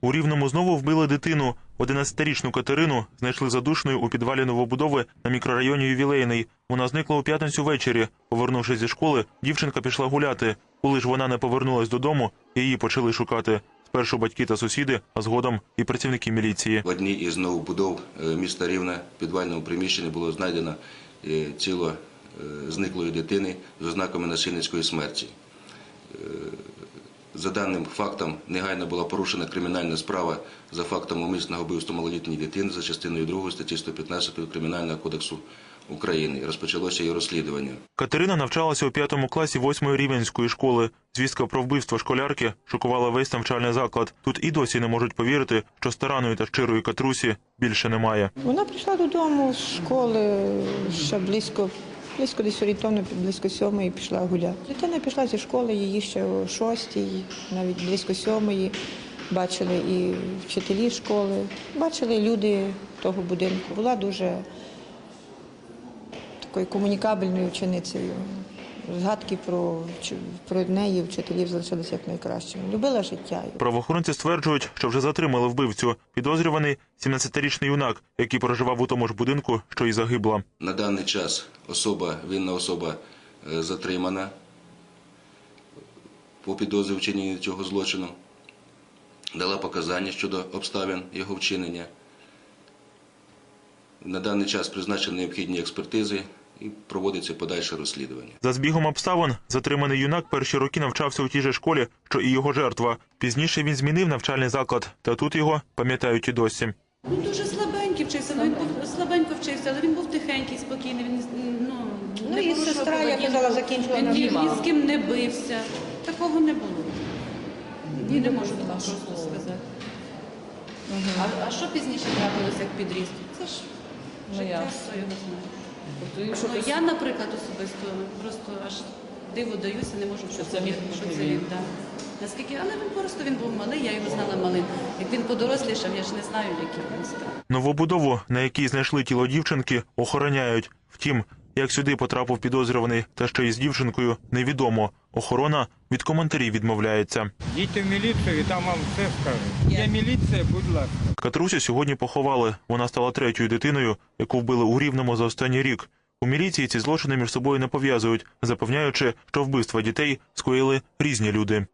У Рівному знову вбили дитину. 11-річну Катерину знайшли задушною у підвалі новобудови на мікрорайоні Ювілейний. Вона зникла у п'ятницю ввечері. Повернувшись зі школи, дівчинка пішла гуляти. Коли ж вона не повернулась додому, її почали шукати. Спершу батьки та сусіди, а згодом і працівники міліції. В одній із новобудов е, міста Рівне в підвальному приміщенні було знайдено е, тіло е, зниклої дитини з ознаками насильницької смерті. За даним фактом, негайно була порушена кримінальна справа за фактом умисного вбивства малолітньої дитини за частиною 2 статті 115 Кримінального кодексу України. Розпочалося її розслідування. Катерина навчалася у п'ятому класі восьмої рівенської школи. Звістка про вбивство школярки шокувала весь навчальний заклад. Тут і досі не можуть повірити, що стараної та щирої Катрусі більше немає. Вона прийшла додому з школи ще близько, близько десь орієнтовно близько сьомої пішла гуляти. Дитина пішла зі школи, її ще о шостій, навіть близько сьомої. Бачили і вчителі школи, бачили люди того будинку. Була дуже такою комунікабельною ученицею. Згадки про, про неї вчителів залишилися як найкращими. Любила життя. Правоохоронці стверджують, що вже затримали вбивцю. Підозрюваний 17-річний юнак, який проживав у тому ж будинку, що й загибла. На даний час особа, винна особа е, затримана по підозрі вчинення цього злочину, дала показання щодо обставин його вчинення. На даний час призначені необхідні експертизи і проводиться подальше розслідування. За збігом обставин затриманий юнак перші роки навчався у тій же школі, що і його жертва. Пізніше він змінив навчальний заклад, та тут його пам'ятають і досі. Він дуже слабенький вчився, ну, він був слабенько вчився, але він був тихенький, спокійний. Він ну, Ну, і сестра, я казала, закінчила Він ні, з ким не бився. Такого не було. Ні, не можу так просто сказати. А, а що пізніше трапилося, як підріс? Це ж життя, хто його знає. Ну, я, наприклад, особисто просто аж диво даюся, не можу що це, що це він. Да. Наскільки, але він просто він був малий, я його знала малим. Як він подорослішав, я ж не знаю, який він став. Новобудову, на якій знайшли тіло дівчинки, охороняють. Втім, як сюди потрапив підозрюваний та ще й з дівчинкою, невідомо. Охорона від коментарів відмовляється. Їдьте в міліцію і там вам все скажуть. Є міліція, будь ласка. Катрусю сьогодні поховали. Вона стала третьою дитиною, яку вбили у Рівному за останній рік. У міліції ці злочини між собою не пов'язують, запевняючи, що вбивства дітей скоїли різні люди.